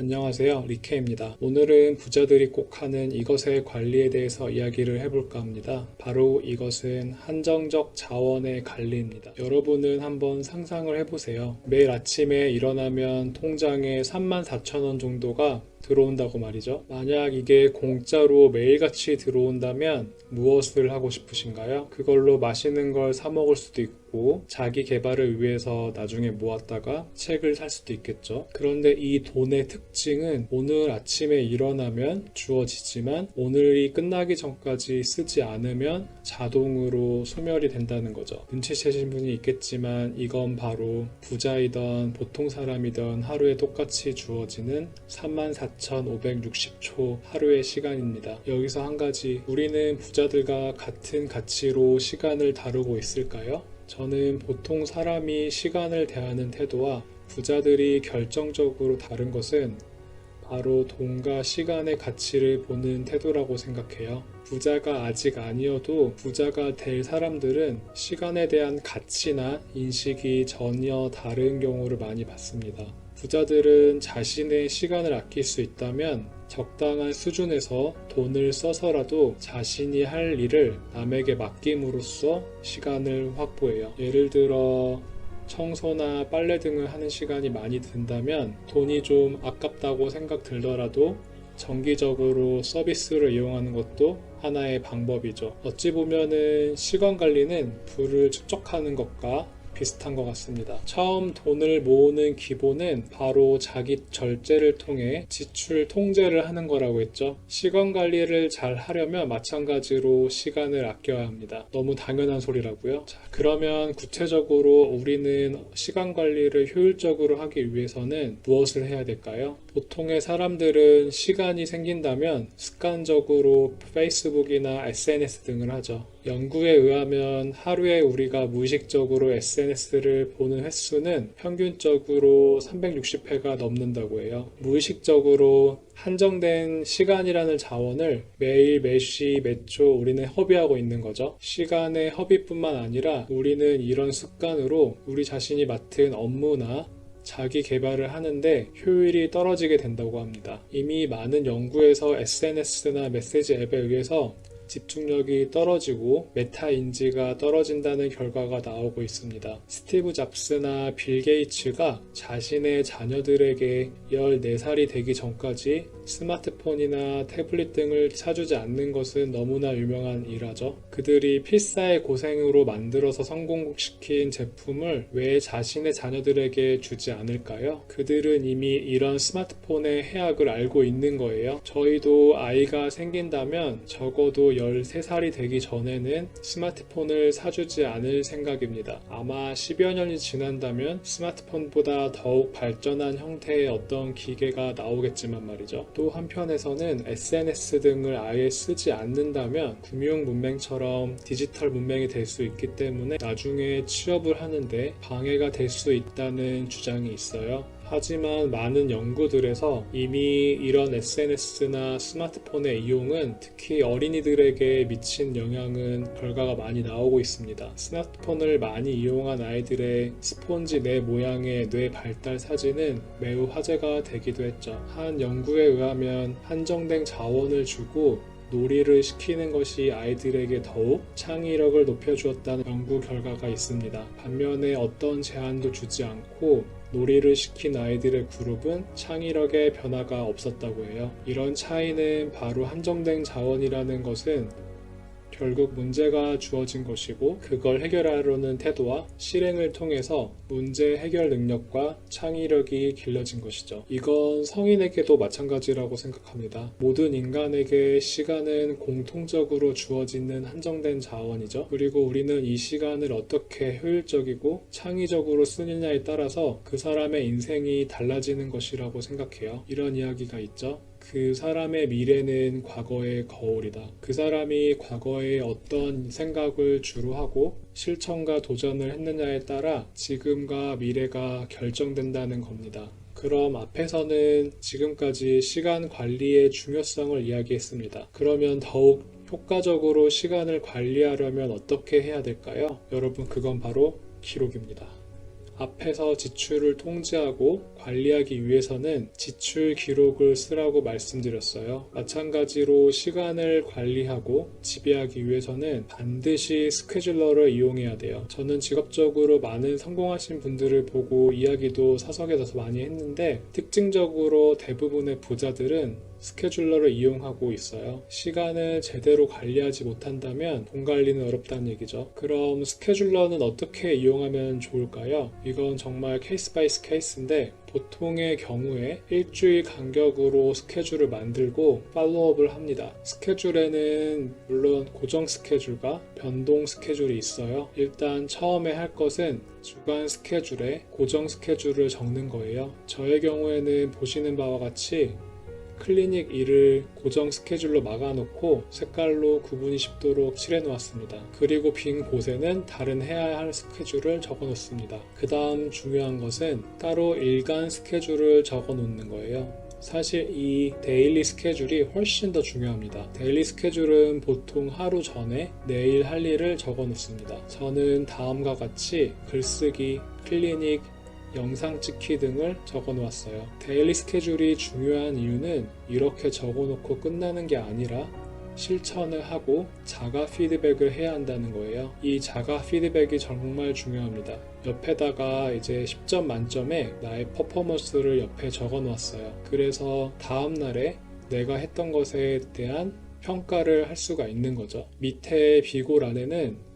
안녕하세요. 리케입니다. 오늘은 부자들이 꼭 하는 이것의 관리에 대해서 이야기를 해볼까 합니다. 바로 이것은 한정적 자원의 관리입니다. 여러분은 한번 상상을 해보세요. 매일 아침에 일어나면 통장에 34,000원 정도가 들어온다고 말이죠. 만약 이게 공짜로 매일같이 들어온다면 무엇을 하고 싶으신가요? 그걸로 맛있는 걸 사 먹을 수도 있고 자기 개발을 위해서 나중에 모았다가 책을 살 수도 있겠죠. 그런데 이 돈의 특징은 오늘 아침에 일어나면 주어지지만 오늘이 끝나기 전까지 쓰지 않으면 자동으로 소멸이 된다는 거죠. 눈치채신 분이 있겠지만 이건 바로 부자이던 보통 사람이던 하루에 똑같이 주어지는 34,560초 하루의 시간입니다. 여기서 한 가지 우리는 부자들과 같은 가치로 시간을 다루고 있을까요? 저는 보통 사람이 시간을 대하는 태도와 부자들이 결정적으로 다른 것은 바로 돈과 시간의 가치를 보는 태도라고 생각해요. 부자가 아직 아니어도 부자가 될 사람들은 시간에 대한 가치나 인식이 전혀 다른 경우를 많이 봤습니다. 부자들은 자신의 시간을 아낄 수 있다면 적당한 수준에서 돈을 써서라도 자신이 할 일을 남에게 맡김으로써 시간을 확보해요. 예를 들어 청소나 빨래 등을 하는 시간이 많이 든다면 돈이 좀 아깝다고 생각 들더라도 정기적으로 서비스를 이용하는 것도 하나의 방법이죠. 어찌 보면은 시간 관리는 부를 축적하는 것과 비슷한 것 같습니다. 처음 돈을 모으는 기본은 바로 자기 절제를 통해 지출 통제를 하는 거라고 했죠. 시간 관리를 잘 하려면 마찬가지로 시간을 아껴야 합니다. 너무 당연한 소리라고요. 자, 그러면 구체적으로 우리는 시간 관리를 효율적으로 하기 위해서는 무엇을 해야 될까요? 보통의 사람들은 시간이 생긴다면 습관적으로 페이스북이나 SNS 등을 하죠. 연구에 의하면 하루에 우리가 무의식적으로 SNS를 보는 횟수는 평균적으로 360회가 넘는다고 해요. 무의식적으로 한정된 시간이라는 자원을 매일 매시 매초 우리는 허비하고 있는 거죠. 시간의 허비뿐만 아니라 우리는 이런 습관으로 우리 자신이 맡은 업무나 자기 개발을 하는데 효율이 떨어지게 된다고 합니다. 이미 많은 연구에서 SNS나 메시지 앱에 의해서 집중력이 떨어지고 메타 인지가 떨어진다는 결과가 나오고 있습니다. 스티브 잡스나 빌 게이츠가 자신의 자녀들에게 14살이 되기 전까지 스마트폰이나 태블릿 등을 사주지 않는 것은 너무나 유명한 일화죠. 그들이 필사의 고생으로 만들어서 성공시킨 제품을 왜 자신의 자녀들에게 주지 않을까요? 그들은 이미 이런 스마트폰의 해악을 알고 있는 거예요. 저희도 아이가 생긴다면 적어도 13살이 되기 전에는 스마트폰을 사주지 않을 생각입니다. 아마 10여 년이 지난다면 스마트폰보다 더욱 발전한 형태의 어떤 기계가 나오겠지만 말이죠. 또 한편에서는 SNS 등을 아예 쓰지 않는다면 금융 문맹처럼 디지털 문맹이 될 수 있기 때문에 나중에 취업을 하는데 방해가 될 수 있다는 주장이 있어요. 하지만 많은 연구들에서 이미 이런 SNS나 스마트폰의 이용은 특히 어린이들에게 미친 영향은 결과가 많이 나오고 있습니다. 스마트폰을 많이 이용한 아이들의 스폰지 뇌 모양의 뇌 발달 사진은 매우 화제가 되기도 했죠. 한 연구에 의하면 한정된 자원을 주고 놀이를 시키는 것이 아이들에게 더욱 창의력을 높여주었다는 연구 결과가 있습니다. 반면에 어떤 제한도 주지 않고 놀이를 시킨 아이들의 그룹은 창의력의 변화가 없었다고 해요. 이런 차이는 바로 한정된 자원이라는 것은 결국 문제가 주어진 것이고 그걸 해결하려는 태도와 실행을 통해서 문제 해결 능력과 창의력이 길러진 것이죠. 이건 성인에게도 마찬가지라고 생각합니다. 모든 인간에게 시간은 공통적으로 주어지는 한정된 자원이죠. 그리고 우리는 이 시간을 어떻게 효율적이고 창의적으로 쓰느냐에 따라서 그 사람의 인생이 달라지는 것이라고 생각해요. 이런 이야기가 있죠. 그 사람의 미래는 과거의 거울이다. 그 사람이 과거에 어떤 생각을 주로 하고 실천과 도전을 했느냐에 따라 지금과 미래가 결정된다는 겁니다. 그럼 앞에서는 지금까지 시간 관리의 중요성을 이야기했습니다. 그러면 더욱 효과적으로 시간을 관리하려면 어떻게 해야 될까요? 여러분, 그건 바로 기록입니다. 앞에서 지출을 통제하고 관리하기 위해서는 지출 기록을 쓰라고 말씀드렸어요. 마찬가지로 시간을 관리하고 지배하기 위해서는 반드시 스케줄러를 이용해야 돼요. 저는 직업적으로 많은 성공하신 분들을 보고 이야기도 사석에서 많이 했는데 특징적으로 대부분의 부자들은 스케줄러를 이용하고 있어요. 시간을 제대로 관리하지 못한다면 돈 관리는 어렵다는 얘기죠. 그럼 스케줄러는 어떻게 이용하면 좋을까요? 이건 정말 케이스 바이 케이스인데 보통의 경우에 일주일 간격으로 스케줄을 만들고 팔로업을 합니다. 스케줄에는 물론 고정 스케줄과 변동 스케줄이 있어요. 일단 처음에 할 것은 주간 스케줄에 고정 스케줄을 적는 거예요. 저의 경우에는 보시는 바와 같이 클리닉 일을 고정 스케줄로 막아놓고 색깔로 구분이 쉽도록 칠해 놓았습니다. 그리고 빈 곳에는 다른 해야 할 스케줄을 적어 놓습니다. 그 다음 중요한 것은 따로 일간 스케줄을 적어 놓는 거예요. 사실 이 데일리 스케줄이 훨씬 더 중요합니다. 데일리 스케줄은 보통 하루 전에 내일 할 일을 적어 놓습니다. 저는 다음과 같이 글쓰기, 클리닉, 영상 찍기 등을 적어 놓았어요. 데일리 스케줄이 중요한 이유는 이렇게 적어 놓고 끝나는 게 아니라 실천을 하고 자가 피드백을 해야 한다는 거예요. 이 자가 피드백이 정말 중요합니다. 옆에다가 이제 10점 만점에 나의 퍼포먼스를 옆에 적어 놓았어요. 그래서 다음 날에 내가 했던 것에 대한 평가를 할 수가 있는 거죠. 밑에 비고란에는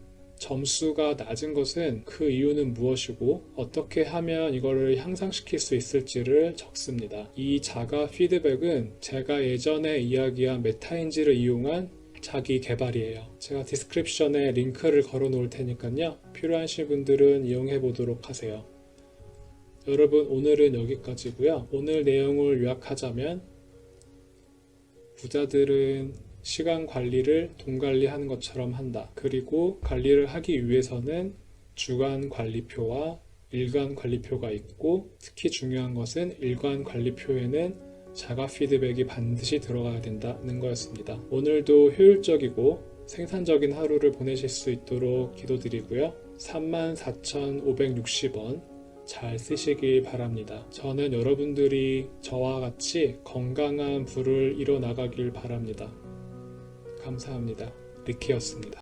점수가 낮은 것은 그 이유는 무엇이고 어떻게 하면 이거를 향상시킬 수 있을지를 적습니다. 이 자가 피드백은 제가 예전에 이야기한 메타인지를 이용한 자기 개발이에요. 제가 디스크립션에 링크를 걸어 놓을 테니까요. 필요하신 분들은 이용해 보도록 하세요. 여러분 오늘은 여기까지고요. 오늘 내용을 요약하자면 부자들은 시간 관리를 돈 관리하는 것처럼 한다. 그리고 관리를 하기 위해서는 주간 관리표와 일간 관리표가 있고 특히 중요한 것은 일간 관리표에는 자가 피드백이 반드시 들어가야 된다는 거였습니다. 오늘도 효율적이고 생산적인 하루를 보내실 수 있도록 기도드리고요. 34,560원 잘 쓰시길 바랍니다. 저는 여러분들이 저와 같이 건강한 부를 이뤄나가길 바랍니다. 감사합니다. 리키였습니다.